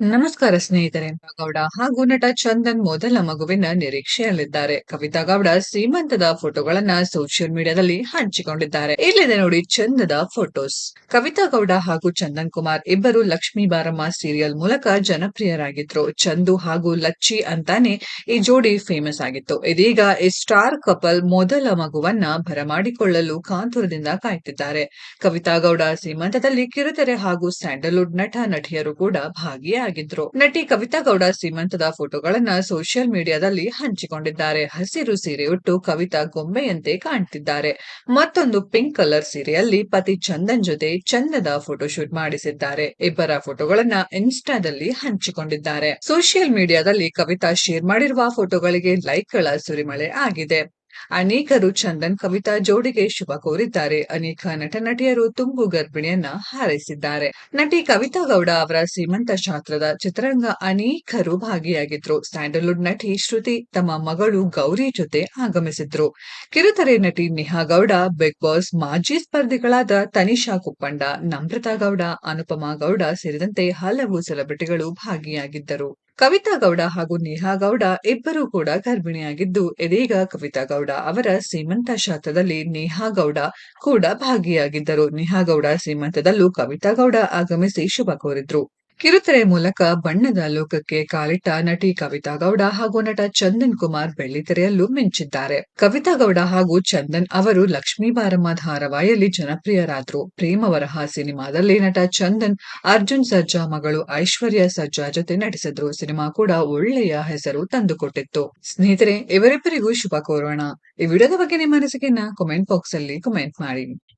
ನಮಸ್ಕಾರ ಸ್ನೇಹಿತರೆ, ಗೌಡ ಹಾಗೂ ನಟ ಚಂದನ್ ಮೊದಲ ಮಗುವಿನ ನಿರೀಕ್ಷೆಯಲ್ಲಿದ್ದಾರೆ. ಕವಿತಾ ಗೌಡ ಸೀಮಂತದ ಫೋಟೋಗಳನ್ನ ಸೋಷಿಯಲ್ ಮೀಡಿಯಾದಲ್ಲಿ ಹಂಚಿಕೊಂಡಿದ್ದಾರೆ. ಇಲ್ಲಿದೆ ನೋಡಿ ಚಂದದ ಫೋಟೋಸ್. ಕವಿತಾ ಗೌಡ ಹಾಗೂ ಚಂದನ್ ಕುಮಾರ್ ಇಬ್ಬರು ಲಕ್ಷ್ಮೀ ಬಾರಮ್ಮ ಸೀರಿಯಲ್ ಮೂಲಕ ಜನಪ್ರಿಯರಾಗಿದ್ರು. ಚಂದು ಹಾಗೂ ಲಚ್ಚಿ ಅಂತಾನೆ ಈ ಜೋಡಿ ಫೇಮಸ್ ಆಗಿತ್ತು. ಇದೀಗ ಈ ಸ್ಟಾರ್ ಕಪಲ್ ಮೊದಲ ಮಗುವನ್ನ ಬರಮಾಡಿಕೊಳ್ಳಲು ಕಾಂತುರದಿಂದ ಕಾಯ್ತಿದ್ದಾರೆ. ಕವಿತಾ ಗೌಡ ಸೀಮಂತದಲ್ಲಿ ಕಿರುತೆರೆ ಹಾಗೂ ಸ್ಯಾಂಡಲ್ವುಡ್ ನಟ, ನಟಿಯರು ಕೂಡ ಭಾಗಿಯಾಗಿದ್ದಾರೆ ಆಗಿದ್ರು. ನಟಿ ಕವಿತಾ ಗೌಡ ಶ್ರೀಮಂತದ ಫೋಟೋಗಳನ್ನ ಸೋಷಿಯಲ್ ಮೀಡಿಯಾದಲ್ಲಿ ಹಂಚಿಕೊಂಡಿದ್ದಾರೆ. ಹಸಿರು ಸೀರೆ ಉಟ್ಟು ಕವಿತಾ ಗೊಂಬೆಯಂತೆ ಕಾಣ್ತಿದ್ದಾರೆ. ಮತ್ತೊಂದು ಪಿಂಕ್ ಕಲರ್ ಸೀರೆಯಲ್ಲಿ ಪತಿ ಚಂದನ್ ಜೊತೆ ಚಂದದ ಫೋಟೋಶೂಟ್ ಮಾಡಿಸಿದ್ದಾರೆ. ಇಬ್ಬರ ಫೋಟೋಗಳನ್ನ ಇನ್ಸ್ಟಾದಲ್ಲಿ ಹಂಚಿಕೊಂಡಿದ್ದಾರೆ. ಸೋಷಿಯಲ್ ಮೀಡಿಯಾದಲ್ಲಿ ಕವಿತಾ ಶೇರ್ ಮಾಡಿರುವ ಫೋಟೋಗಳಿಗೆ ಲೈಕ್ಗಳ ಸುರಿಮಳೆ ಆಗಿದೆ. ಅನೇಕರು ಚಂದನ್ ಕವಿತಾ ಜೋಡಿಗೆ ಶುಭ ಕೋರಿದ್ದಾರೆ. ಅನೇಕ ನಟ ನಟಿಯರು ತುಂಬು ಗರ್ಭಿಣಿಯನ್ನ ಹಾರೈಸಿದ್ದಾರೆ. ನಟಿ ಕವಿತಾ ಗೌಡ ಅವರ ಶ್ರೀಮಂತ ಶಾಸ್ತ್ರದ ಚಿತ್ರರಂಗ ಅನೇಕರು ಭಾಗಿಯಾಗಿದ್ರು. ಸ್ಯಾಂಡಲ್ವುಡ್ ನಟಿ ಶ್ರುತಿ ತಮ್ಮ ಮಗಳು ಗೌರಿ ಜೊತೆ ಆಗಮಿಸಿದ್ರು. ಕಿರುತೆರೆ ನಟಿ ನಿಹಾ ಗೌಡ, ಬಿಗ್ ಬಾಸ್ ಮಾಜಿ ಸ್ಪರ್ಧಿಗಳಾದ ತನಿಷಾ ಕುಪ್ಪಂಡ, ನಮ್ರತಾ ಗೌಡ, ಅನುಪಮಾ ಗೌಡ ಸೇರಿದಂತೆ ಹಲವು ಸೆಲೆಬ್ರಿಟಿಗಳು ಭಾಗಿಯಾಗಿದ್ದರು. ಕವಿತಾ ಗೌಡ ಹಾಗೂ ನೇಹಾ ಗೌಡ ಇಬ್ಬರೂ ಕೂಡ ಗರ್ಭಿಣಿಯಾಗಿದ್ದು, ಇದೀಗ ಕವಿತಾ ಗೌಡ ಅವರ ಸೀಮಂತ ಶಾತದಲ್ಲಿ ನೇಹಾ ಗೌಡ ಕೂಡ ಭಾಗಿಯಾಗಿದ್ದರು. ನೇಹಾ ಗೌಡ ಸೀಮಂತದಲ್ಲೂ ಕವಿತಾ ಗೌಡ ಆಗಮಿಸಿ ಶುಭ ಕೋರಿದ್ರು. ಕಿರುತೆರೆ ಮೂಲಕ ಬಣ್ಣದ ಲೋಕಕ್ಕೆ ಕಾಲಿಟ್ಟ ನಟಿ ಕವಿತಾ ಗೌಡ ಹಾಗೂ ನಟ ಚಂದನ್ ಕುಮಾರ್ ಬೆಳ್ಳಿತೆರೆಯಲ್ಲೂ ಮಿಂಚಿದ್ದಾರೆ. ಕವಿತಾ ಗೌಡ ಹಾಗೂ ಚಂದನ್ ಅವರು ಲಕ್ಷ್ಮೀ ಬಾರಮ್ಮ ಧಾರಾವಾಹಿಯಲ್ಲಿ ಜನಪ್ರಿಯರಾದ್ರು. ಪ್ರೇಮವರಹ ಸಿನಿಮಾದಲ್ಲಿ ನಟ ಚಂದನ್, ಅರ್ಜುನ್ ಸರ್ಜಾ ಮಗಳು ಐಶ್ವರ್ಯ ಸರ್ಜಾ ಜೊತೆ ನಟಿಸಿದ್ರು. ಸಿನಿಮಾ ಕೂಡ ಒಳ್ಳೆಯ ಹೆಸರು ತಂದುಕೊಟ್ಟಿತ್ತು. ಸ್ನೇಹಿತರೆ, ಇವರಿಬ್ಬರಿಗೂ ಶುಭ ಕೋರೋಣ. ಈ ವಿಡಿಯೋದ ಬಗ್ಗೆ ನಿಮ್ಮ ಅನಿಸಿಕೆಯನ್ನ ಕಾಮೆಂಟ್ ಬಾಕ್ಸ್ ಅಲ್ಲಿ ಕಮೆಂಟ್ ಮಾಡಿ.